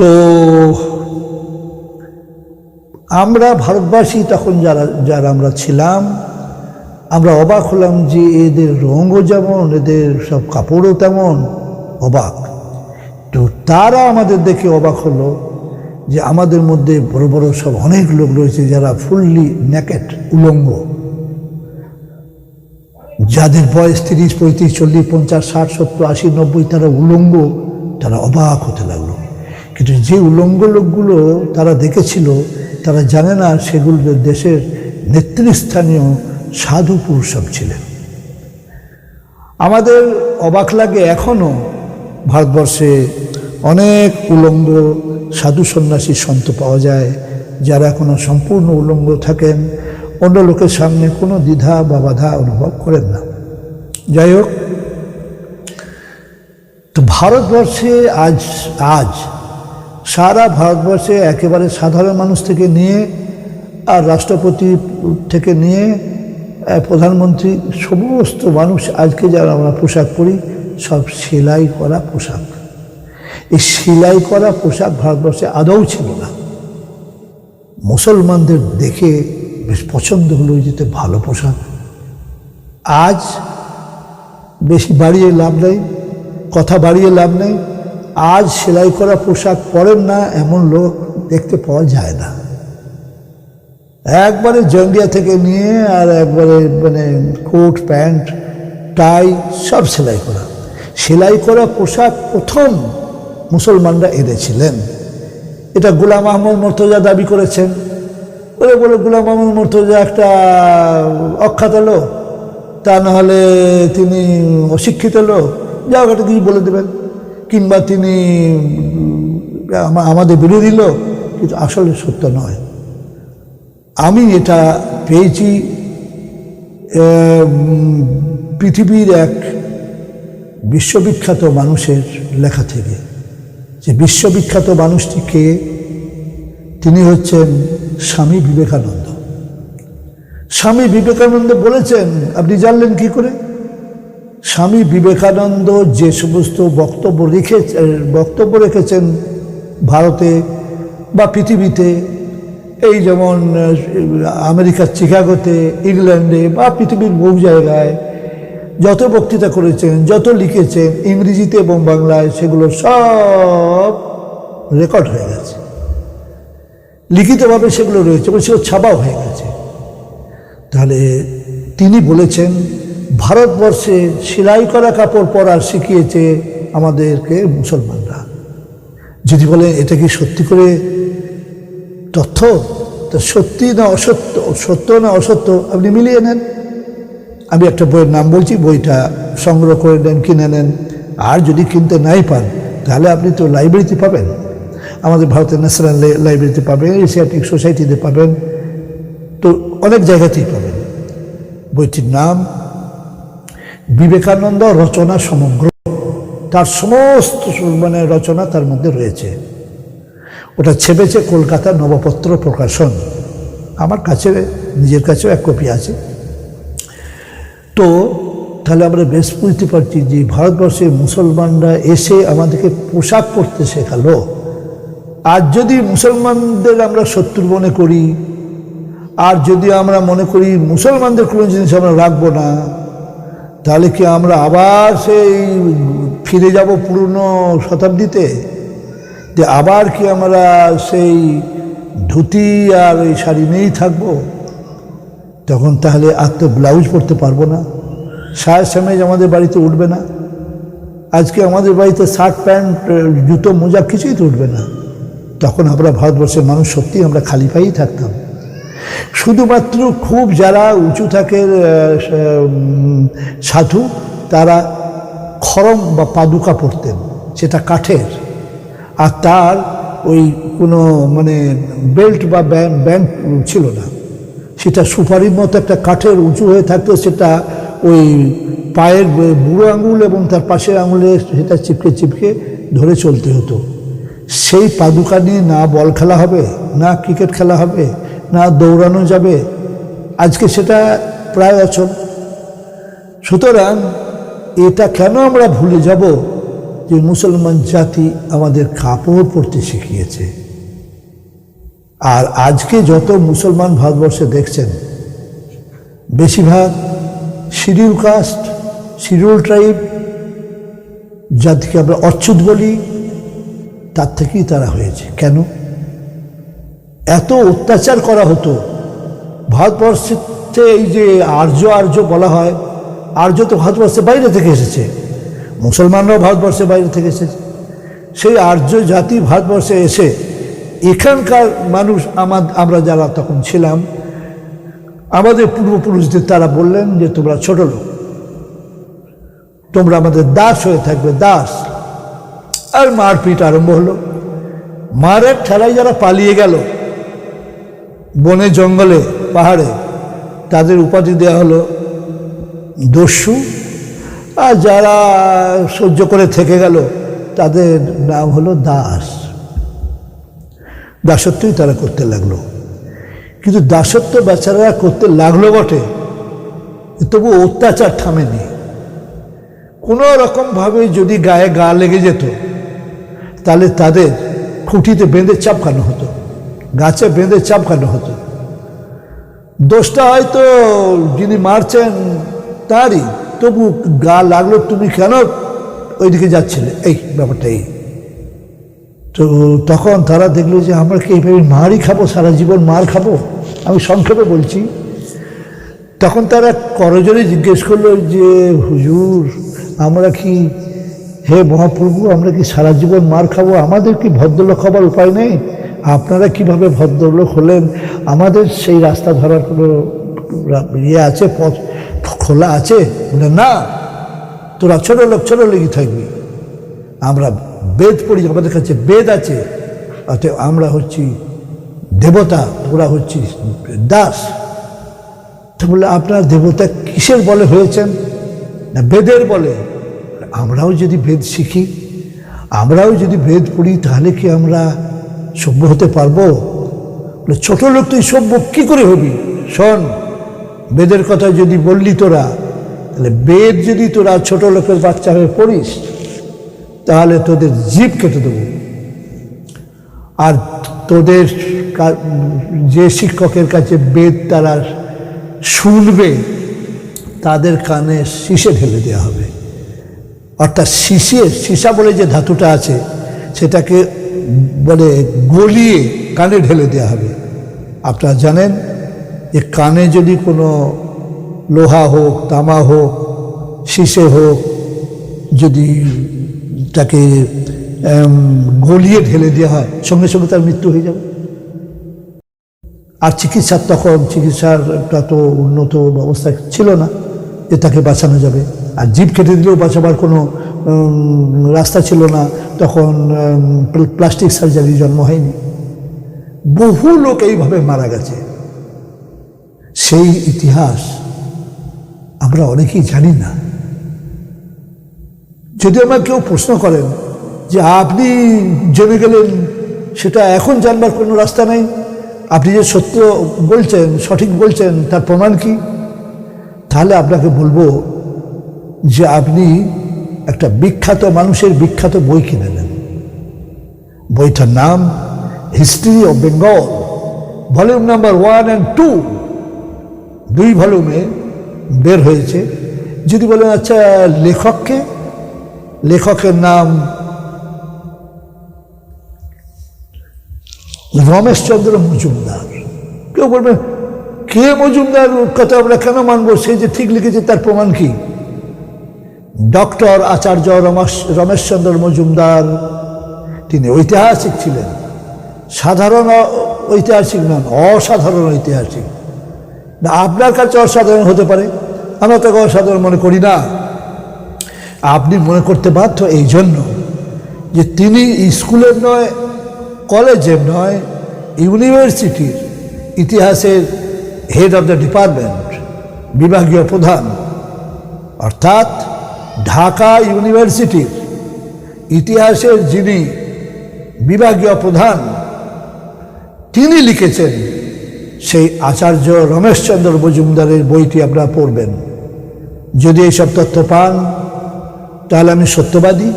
তো আমরা ভারতবাসী তখন যারা যারা আমরা ছিলাম, আমরা অবাক হলাম যে এদের রঙও যেমন, এদের সব কাপড়ও তেমন, অবাক। তো তারা আমাদের দেখে অবাক হলো যে আমাদের মধ্যে বড় বড় সব অনেক লোক রয়েছে যারা ফুললি ন্যাকেট, উলঙ্গ। যাদের বয়স তিরিশ, পঁয়ত্রিশ, চল্লিশ, পঞ্চাশ, ষাট, সত্তর, আশি, নব্বই, তারা উলঙ্গ, তারা অবাক হতে লাগল। কিন্তু যে উলঙ্গ লোকগুলো তারা দেখেছিল, তারা জানে না সেগুলো দেশের নেতৃস্থানীয় সাধু পুরুষ ছিলেন। আমাদের অবাক লাগে এখনও ভারতবর্ষে অনেক উলঙ্গ সাধু সন্ন্যাসী সন্ত পাওয়া যায়, যারা এখনও সম্পূর্ণ উলঙ্গ থাকেন, অন্য লোকের সামনে কোনো দ্বিধা বা বাধা অনুভব করেন না। যাই হোক, তো ভারতবর্ষে আজ আজ সারা ভারতবর্ষে একেবারে সাধারণ মানুষ থেকে নিয়ে আর রাষ্ট্রপতি থেকে নিয়ে প্রধানমন্ত্রী সমস্ত মানুষ আজকে যারা আমরা পোশাক পরি, সব সেলাই করা পোশাক। এই সেলাই করা পোশাক ভারতবর্ষে আদৌ ছিল না। মুসলমানদের দেখে বেশ পছন্দ হলো যেতে ভালো পোশাক। আজ বেশি বাড়িয়ে লাভ নেই, কথা বাড়িয়ে লাভ নেই আজ সেলাই করা পোশাক পরেন না, এমন লোক দেখতে পাওয়া যায় না। একবারে জঙ্গিয়া থেকে নিয়ে আর একবারে মানে কোট, প্যান্ট, টাই সব সেলাই করা। সেলাই করা পোশাক প্রথম মুসলমানরা এনেছিলেন। এটা গোলাম আহমদ মর্তজা দাবি করেছেন। বলে বলে, গোলাম আহমদ মর্তজা একটা অখ্যাত লোক। তা নাহলে তিনি অশিক্ষিত লোক। যা একটা কিছু বলে দেবেন। কিংবা তিনি আমাদের বিরোধী লোক, কিন্তু আসলে সত্য নয়। আমি এটা পেয়েছি পৃথিবীর এক বিশ্ববিখ্যাত মানুষের লেখা থেকে। যে বিশ্ববিখ্যাত মানুষটিকে তিনি হচ্ছেন স্বামী বিবেকানন্দ। স্বামী বিবেকানন্দ বলেছেন, আপনি জানলেন কি করে? স্বামী বিবেকানন্দ যে সমস্ত বক্তব্য রেখে বক্তব্য রেখেছেন ভারতে বা পৃথিবীতে, এই যেমন আমেরিকার চিকাগোতে, ইংল্যান্ডে বা পৃথিবীর বহু জায়গায় যত বক্তৃতা করেছেন, যত লিখেছেন, ইংরেজিতে এবং বাংলায়, সেগুলো সব রেকর্ড হয়ে গেছে। লিখিতভাবে সেগুলো রয়েছে এবং সেগুলো ছাপাও হয়ে গেছে। তাহলে তিনি বলেছেন ভারতবর্ষে সেলাই করা কাপড় পরা শিখিয়েছে আমাদেরকে মুসলমানরা। যদি বলে, এটা কি সত্যি করে তথ্য? তা সত্যি না অসত্য? সত্য না অসত্য? আপনি মিলিয়ে নেন। আমি একটা বইয়ের নাম বলছি, বইটা সংগ্রহ করে নেন, কিনে নেন। আর যদি কিনতে নাই পান, তাহলে আপনি তো লাইব্রেরিতে পাবেন। আমাদের ভারতের ন্যাশনাল লাইব্রেরিতে পাবেন, এশিয়াটিক সোসাইটিতে পাবেন। তো অনেক জায়গাতেই পাবেন। বইটির নাম বিবেকানন্দ রচনা সমগ্র, তার সমস্ত মানে রচনা তার মধ্যে রয়েছে। ওটা ছেপেছে কলকাতা নবপত্র প্রকাশন। আমার কাছে, নিজের কাছেও এক কপি আছে। তো, তাহলে আমরা বেশ বুঝতে পারছি যে ভারতবর্ষে মুসলমানরা এসে আমাদেরকে পোশাক পরতে শেখালো। আর যদি মুসলমানদের আমরা শত্রু মনে করি, আর যদি আমরা মনে করি মুসলমানদের কোনো জিনিস আমরা রাখব না তাহলে কি আমরা আবার সেই ফিরে যাব পুরনো শতাব্দীতে? যে আবার কি আমরা সেই ধুতি আর ওই শাড়ি নিয়েই থাকব? তখন তাহলে আর তো ব্লাউজ পরতে পারব না। সায়া স্যামেজ আমাদের বাড়িতে উঠবে না। আজকে আমাদের বাড়িতে শার্ট, প্যান্ট, জুতো, মোজা কিছুই তো উঠবে না। তখন আমরা ভারতবর্ষের মানুষ সত্যি আমরা খালি পায়েই থাকতাম। শুধুমাত্র খুব যারা উঁচু থাকের সাধু, তারা খরম বা পাদুকা পরতেন, সেটা কাঠের। আর তার ওই কোনো মানে বেল্ট বা ব্যান্ড ছিল না। সেটা সুপারির মতো একটা কাঠের উঁচু হয়ে থাকতো, সেটা ওই পায়ের বুড়ো আঙুল এবং তার পাশের আঙুলে সেটা চিপকে চিপকে ধরে চলতে হতো। সেই পাদুকা নিয়ে না বল খেলা হবে, না ক্রিকেট খেলা হবে না দৌড়ানো যাবে? আজকে সেটা প্রায় অচল। সুতরাং এটা কেন আমরা ভুলে যাব যে মুসলমান জাতি আমাদের কাপড় পরতে শিখিয়েছে? আর আজকে যত মুসলমান ভারতবর্ষে দেখছেন, বেশিরভাগ শিডিউল কাস্ট, শিডিউল ট্রাইব জাতিকে আমরা অচ্ছুত বলি, তার থেকেই তারা হয়েছে। কেন? এত অত্যাচার করা হতো। ভারতবর্ষে এই যে আর্য আর্য বলা হয়, আর্য তো ভারতবর্ষের বাইরে থেকে এসেছে। মুসলমানরাও ভারতবর্ষের বাইরে থেকে এসেছে। সেই আর্য জাতি ভারতবর্ষে এসে এখানকার মানুষ আমার আমরা যারা তখন ছিলাম, আমাদের পূর্বপুরুষদের তারা বললেন যে, তোমরা ছোট লোক। তোমরা আমাদের দাস হয়ে থাকবে, দাস। আর মারপিট আরম্ভ হলো। মারের ঠেলায় যারা পালিয়ে গেল বনে, জঙ্গলে, পাহাড়ে তাদের উপাধি দেওয়া হলো দস্যু। আর যারা সহ্য করে থেকে গেল, তাদের নাম হলো দাস। দাসত্বই তারা করতে লাগল। কিন্তু দাসত্ব বেচারা করতে লাগল বটে, তবু অত্যাচার থামেনি। কোনো রকমভাবে যদি গায়ে গা লেগে যেত, তাহলে তাদের খুঁটিতে বেঁধে চাপকানো হতো। গাছে বেঁধে চাপকানো হতো। দোষটা হয়তো যিনি মারছেন তারই, তবু গা লাগল তুমি কেন ওইদিকে যাচ্ছিলে? এই ব্যাপারটা এই। তো তখন তারা দেখল যে আমরা কি এইভাবে মারই খাব, সারা জীবন মার খাব? আমি সংক্ষেপে বলছি। তখন তারা করজোরে জিজ্ঞেস করল যে, হুজুর, আমরা কি হে মহাপ্রভু, আমরা কি সারা জীবন মার খাব? আমাদের কি ভদ্রলোক হবার উপায় নেই? আপনারা কীভাবে ভদ্রলোক হলেন? আমাদের সেই রাস্তা ধরার কোনো ইয়ে আছে? পথ খোলা আছে? বলে, না, তোরা ছোটো লোক, ছোটো লেগে থাকবি। আমরা বেদ পড়ি, আমাদের কাছে বেদ আছে। অতএব আমরা হচ্ছি দেবতা, তোরা হচ্ছিস দাস। তো বলে, আপনার দেবতা কিসের বলে হয়েছেন? না, বেদের বলে? আমরাও যদি বেদ শিখি, আমরাও যদি বেদ পড়ি, তাহলে কি আমরা সভ্য হতে পারব? ছোট লোক তুই সভ্য কী করে হবি? শোন, বেদের কথা যদি বললি তোরা, তাহলে বেদ যদি তোরা ছোট লোকের বাচ্চা হয়ে পড়িস, তাহলে তোদের জীব কেটে দেবো। আর তোদের যে শিক্ষকের কাছে বেদ তারা শুনবে, তাদের কানে শীষে ঢেলে দেওয়া হবে। অর্থাৎ শীষে সীসা বলে যে ধাতুটা আছে, সেটাকে বলে গলিয়ে কানে ঢেলে দেওয়া হবে। আপনারা জানেন যে কানে যদি কোনো লোহা হোক, তামা হোক, শীষে হোক, যদি তাকে গলিয়ে ঢেলে দেওয়া হয়, সঙ্গে সঙ্গে তার মৃত্যু হয়ে যাবে। আর চিকিৎসার তখন চিকিৎসারটা তো উন্নত ব্যবস্থা ছিল না যে তাকে বাঁচানো যাবে। আর জীব কেটে দিলেও বাঁচাবার কোনো রাস্তা ছিল না। তখন প্লাস্টিক সার্জারি জন্ম হয়নি। বহু লোক এইভাবে মারা গেছে। সেই ইতিহাস আমরা অনেকেই জানি না। যদি আমার কেউ প্রশ্ন করেন যে আপনি জেনে গেলেন সেটা এখন জানবার কোনো রাস্তা নেই? আপনি যে সত্য বলছেন, সঠিক বলছেন, তার প্রমাণ কি? তাহলে আপনাকে বলব যে আপনি একটা বিখ্যাত মানুষের বিখ্যাত বই কিনে নেন। বইটার নাম history of Bengal, volume number one and two. দুই ভলিউমে বের হয়েছে। যদি বলেন আচ্ছা লেখককে? লেখকের নাম রমেশচন্দ্র মজুমদার। কেউ বলবে, কে মজুমদার? কথা আমরা কেন মানবো? সে যে ঠিক লিখেছে, তার প্রমাণ কি? ডক্টর আচার্য রমেশ রমেশচন্দ্র মজুমদার, তিনি ঐতিহাসিক ছিলেন। সাধারণ ঐতিহাসিক নন, অসাধারণ ঐতিহাসিক। না, আপনার কাছে অসাধারণ হতে পারে, আমরা তাকে অসাধারণ মনে করি না। আপনি মনে করতে বাধ্য এই জন্য যে তিনি স্কুলের নয়, কলেজের নয়, ইউনিভার্সিটির ইতিহাসের হেড অফ দ্য ডিপার্টমেন্ট বিভাগীয় প্রধান। অর্থাৎ ঢাকা ইউনিভার্সিটির ইতিহাসের যিনি বিভাগীয় প্রধান, তিনি লিখেছেন সেই আচার্য রমেশচন্দ্র মজুমদারের বইটি আপনারা পড়বেন। যদি এইসব তথ্য পান, তাহলে আমি সত্যবাদী।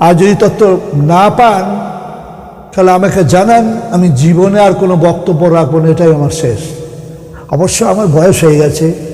আর যদি তথ্য না পান, তাহলে আমাকে জানান, আমি জীবনে আর কোনো বক্তব্য রাখব না, এটাই আমার শেষ। অবশ্য আমার বয়স হয়ে গেছে